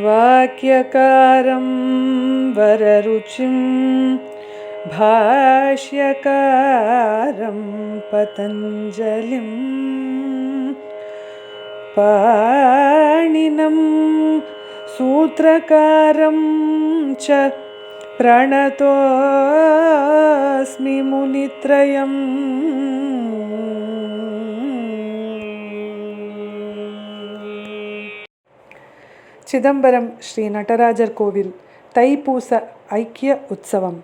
वाक्यकारं वररुचिं भाष्यकारं पतञ्जलिं पाणिनं सूत्रकारं च प्रणतोऽस्मि मुनित्रयम् சிதம்பரம் ஸ்ரீ நடராஜர் கோவில் தைப்பூச ஐக்கிய உற்சவம்.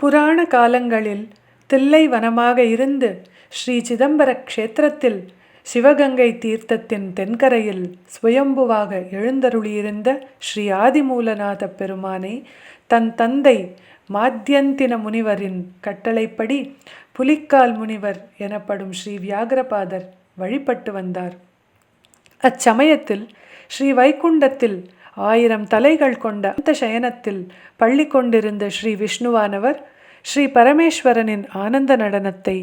புராண காலங்களில் தில்லை வனமாக இருந்து ஸ்ரீ சிதம்பர க்ஷேத்திரத்தில் சிவகங்கை தீர்த்தத்தின் தென்கரையில் சுயம்புவாக எழுந்தருளியிருந்த ஸ்ரீ ஆதிமூலநாத பெருமானை தன் தந்தை மாத்தியந்தின முனிவரின் கட்டளைப்படி புலிக்கால் முனிவர் எனப்படும் ஸ்ரீ வியாகரபாதர் வழிபட்டு வந்தார். அச்சமயத்தில் ஸ்ரீ வைகுண்டத்தில் ஆயிரம் தலைகள் கொண்ட அந்த சயனத்தில் பள்ளி கொண்டிருந்த ஸ்ரீ விஷ்ணுவானவர் ஸ்ரீ பரமேஸ்வரனின் ஆனந்த நடனத்தை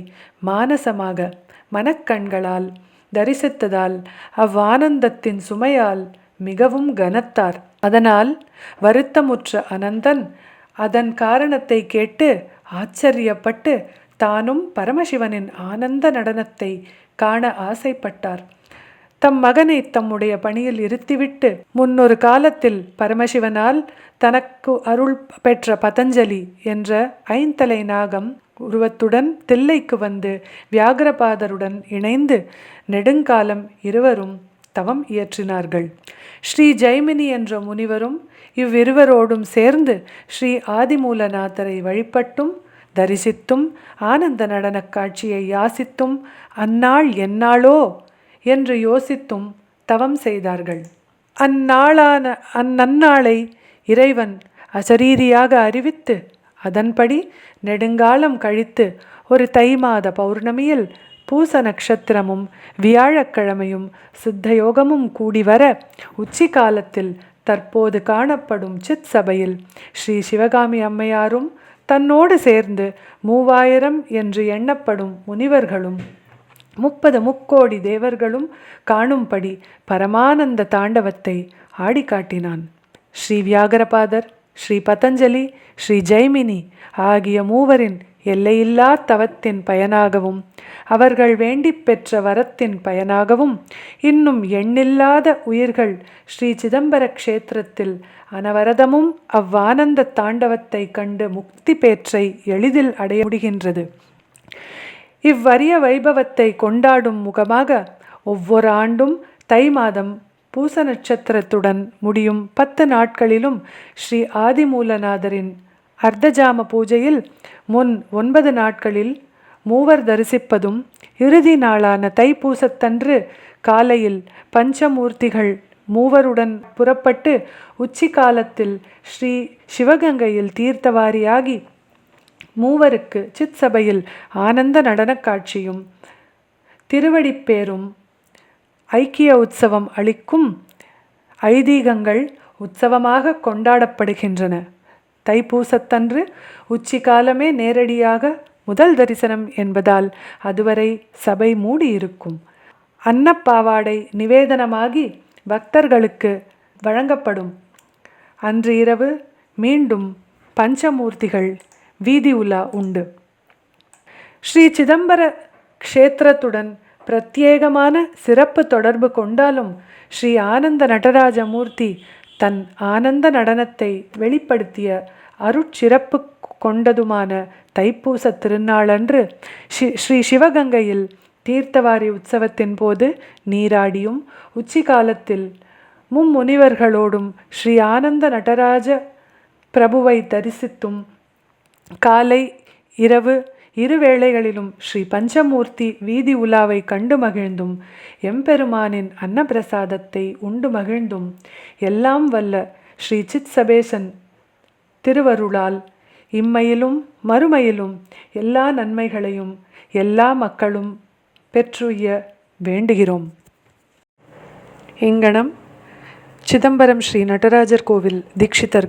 மானசமாக மனக்கண்களால் தரிசித்ததால் அவ்வானந்தத்தின் சுமையால் மிகவும் கனத்தார். அதனால் வருத்தமுற்ற அனந்தன் அதன் காரணத்தை கேட்டு ஆச்சரியப்பட்டு தானும் பரமசிவனின் ஆனந்த நடனத்தை காண ஆசைப்பட்டார். தம் மகனை தம்முடைய பணியில் இருத்திவிட்டு முன்னொரு காலத்தில் பரமசிவனால் தனக்கு அருள் பெற்ற பதஞ்சலி என்ற ஐந்தலை நாகம் உருவத்துடன் தில்லைக்கு வந்து வியாகரபாதருடன் இணைந்து நெடுங்காலம் இருவரும் தவம் இயற்றினார்கள். ஸ்ரீ ஜெய்மினி என்ற முனிவரும் இவ்விருவரோடும் சேர்ந்து ஸ்ரீ ஆதிமூலநாதரை வழிபட்டும் தரிசித்தும் ஆனந்த நடனக் காட்சியை யாசித்தும் அந்நாள் என்னாளோ? என்று யோசித்தும் தவம் செய்தார்கள். அந்நாளான அந்நன்னாளை இறைவன் அசரீரியாக அறிவித்து அதன்படி நெடுங்காலம் கழித்து ஒரு தை மாத பௌர்ணமியில் பூச நட்சத்திரமும் வியாழக்கிழமையும் சித்தயோகமும் கூடி வர உச்சி காலத்தில் தற்போது காணப்படும் சித் சபையில் ஸ்ரீ சிவகாமி அம்மையாரும் தன்னோடு சேர்ந்து மூவாயிரம் என்று எண்ணப்படும் முனிவர்களும் முப்பது முக்கோடி தேவர்களும் காணும்படி பரமானந்த தாண்டவத்தை ஆடி காட்டினான் ஸ்ரீ வியாகரபாதர் ஸ்ரீ பதஞ்சலி ஸ்ரீ ஜெய்மினி ஆகிய மூவரின் எல்லையில்லா தவத்தின் பயனாகவும் அவர்கள் வேண்டி பெற்ற வரத்தின் பயனாகவும் இன்னும் எண்ணில்லாத உயிர்கள் ஸ்ரீ சிதம்பர க்ஷேத்திரத்தில் அனவரதமும் அவ்வானந்த தாண்டவத்தை கண்டு முக்தி பேற்றை எளிதில் அடைய முடிகின்றது. இவ்வரிய வைபவத்தை கொண்டாடும் முகமாக ஒவ்வொரு ஆண்டும் தை மாதம் பூச நட்சத்திரத்துடன் முடியும் பத்து நாட்களிலும் ஸ்ரீ ஆதிமூலநாதரின் அர்த்தஜாம பூஜையில் முன் ஒன்பது நாட்களில் மூவர் தரிசிப்பதும் இறுதி நாளான தைப்பூசத்தன்று காலையில் பஞ்சமூர்த்திகள் மூவருடன் புறப்பட்டு உச்சி காலத்தில் ஸ்ரீ சிவகங்கையில் தீர்த்தவாரியாகி மூவருக்கு சித் சபையில் ஆனந்த நடனக் காட்சியும் திருவடிப்பேரும் ஐக்கிய உற்சவம் அளிக்கும் ஐதீகங்கள் உற்சவமாக கொண்டாடப்படுகின்றன. தைப்பூசத்தன்று உச்சி காலமே நேரடியாக முதல் தரிசனம் என்பதால் அதுவரை சபை மூடியிருக்கும். அன்னப்பாவாடை நிவேதனமாகி பக்தர்களுக்கு வழங்கப்படும். அன்று இரவு மீண்டும் பஞ்சமூர்த்திகள் வீதி உலா உண்டு. ஸ்ரீ சிதம்பர க்ஷேத்திரத்துடன் பிரத்யேகமான சிறப்பு தொடர்பு கொண்டாலும் ஸ்ரீ ஆனந்த நடராஜமூர்த்தி தன் ஆனந்த நடனத்தை வெளிப்படுத்திய அருட்சிறப்பு கொண்டதுமான தைப்பூச திருநாளன்று ஸ்ரீ ஸ்ரீ சிவகங்கையில் தீர்த்தவாரி உற்சவத்தின் போது நீராடியும் உச்சி காலத்தில் மும்முனிவர்களோடும் ஸ்ரீ ஆனந்த நடராஜ பிரபுவை தரிசித்தும் காலை இரவு இருவேளைகளிலும் ஸ்ரீ பஞ்சமூர்த்தி வீதி உலாவை கண்டு மகிழ்ந்தும் எம்பெருமானின் அன்னப்பிரசாதத்தை உண்டு மகிழ்ந்தும். எல்லாம் வல்ல ஸ்ரீ சித் சபேசன் திருவருளால் இம்மையிலும் மறுமையிலும் எல்லா நன்மைகளையும் எல்லா மக்களும் பெற்றுய வேண்டுகிறோம். இங்கனம் சிதம்பரம் ஸ்ரீ நடராஜர் கோவில் தீட்சிதர்